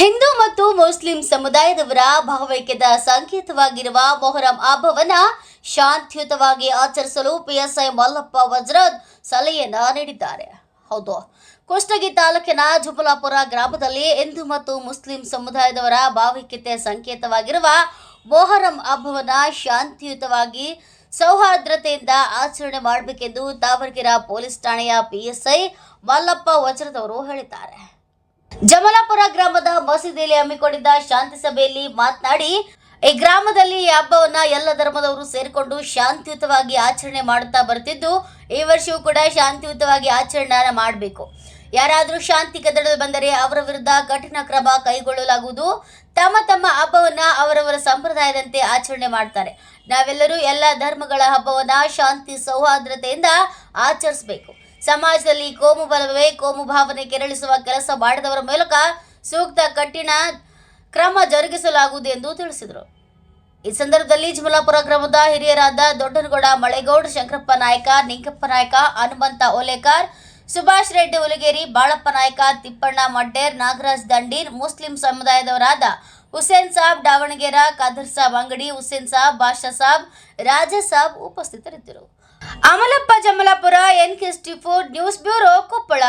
ಹಿಂದೂ ಮತ್ತು ಮುಸ್ಲಿಂ ಸಮುದಾಯದವರ ಭಾವೈಕ್ಯದ ಸಂಕೇತವಾಗಿರುವ ಮೊಹರಂ ಹಬ್ಬವನ್ನ ಶಾಂತಿಯುತವಾಗಿ ಆಚರಿಸಲು ಪಿಎಸ್ಐ ಮಲ್ಲಪ್ಪ ವಜ್ರದ್ ಸಲಹೆಯನ್ನ ನೀಡಿದ್ದಾರೆ. ಹೌದು. ಕುಷ್ಟಗಿ ತಾಲೂಕಿನ ಜುಬಲಾಪುರ ಗ್ರಾಮದಲ್ಲಿ ಹಿಂದೂ ಮತ್ತು ಮುಸ್ಲಿಂ ಸಮುದಾಯದವರ ಭಾವೈಕ್ಯತೆ ಸಂಕೇತವಾಗಿರುವ ಮೊಹರಂ ಹಬ್ಬವನ್ನ ಶಾಂತಿಯುತವಾಗಿ ಸೌಹಾರ್ದತೆಯಿಂದ ಆಚರಣೆ ಮಾಡಬೇಕೆಂದು ದಾವಣಗೆರೆ ಪೊಲೀಸ್ ಠಾಣೆಯ ಪಿಎಸ್ಐ ಮಲ್ಲಪ್ಪ ವಜ್ರದವರು ಹೇಳಿದ್ದಾರೆ. ಜಮಲಾಪುರ ಗ್ರಾಮದ ಮಸೀದಿಯಲ್ಲಿ ಹಮ್ಮಿಕೊಂಡಿದ್ದ ಶಾಂತಿ ಸಭೆಯಲ್ಲಿ ಮಾತನಾಡಿ, ಈ ಗ್ರಾಮದಲ್ಲಿ ಈ ಹಬ್ಬವನ್ನ ಎಲ್ಲ ಧರ್ಮದವರು ಸೇರಿಕೊಂಡು ಶಾಂತಿಯುತವಾಗಿ ಆಚರಣೆ ಮಾಡುತ್ತಾ ಬರ್ತಿದ್ದು ಈ ವರ್ಷವೂ ಕೂಡ ಶಾಂತಿಯುತವಾಗಿ ಆಚರಣೆ ಮಾಡಬೇಕು. ಯಾರಾದರೂ ಶಾಂತಿ ಕದಡಲು ಬಂದರೆ ಅವರ ವಿರುದ್ಧ ಕಠಿಣ ಕ್ರಮ ಕೈಗೊಳ್ಳಲಾಗುವುದು. ತಮ್ಮ ತಮ್ಮ ಹಬ್ಬವನ್ನ ಅವರವರ ಸಂಪ್ರದಾಯದಂತೆ ಆಚರಣೆ ಮಾಡ್ತಾರೆ. ನಾವೆಲ್ಲರೂ ಎಲ್ಲ ಧರ್ಮಗಳ ಹಬ್ಬವನ್ನ ಶಾಂತಿ ಸೌಹಾರ್ದತೆಯಿಂದ ಆಚರಿಸಬೇಕು. ಸಮಾಜದಲ್ಲಿ ಕೋಮು ಬಲವೇ ಕೋಮು ಭಾವನೆ ಕೆರಳಿಸುವ ಕೆಲಸ ಮಾಡಿದವರ ಮೂಲಕ ಸೂಕ್ತ ಕಠಿಣ ಕ್ರಮ ಜರುಗಿಸಲಾಗುವುದು ಎಂದು ತಿಳಿಸಿದರು. ಈ ಸಂದರ್ಭದಲ್ಲಿ ಜಮಲಾಪುರ ಗ್ರಾಮದ ಹಿರಿಯರಾದ ದೊಡ್ಡನಗೌಡ ಮಳೆಗೌಡ, ಶಂಕರಪ್ಪ ನಾಯಕ, ನಿಂಗಪ್ಪ ನಾಯಕ, ಹನುಮಂತ ಓಲೇಕಾರ್, ಸುಭಾಷ್ ರೆಡ್ಡಿ ಉಲಗೇರಿ ಬಾಳಪ್ಪ ನಾಯಕ, ತಿಪ್ಪಣ್ಣ ಮಡ್ಡೇರ್, ನಾಗರಾಜ್ ದಂಡೀರ್, ಮುಸ್ಲಿಂ ಸಮುದಾಯದವರಾದ ಹುಸೇನ್ ಸಾಬ್, ದಾವಣಗೆರ, ಖಾದರ್ ಸಾಬ್, ಅಂಗಡಿ ಹುಸೇನ್ ಸಾಬ್ ಬಾಷಾ ಸಾಬ್, ರಾಜಾ ಸಾಬ್ ಉಪಸ್ಥಿತರಿದ್ದರು. Amalappa Jamalapura N K news bureau Koppal.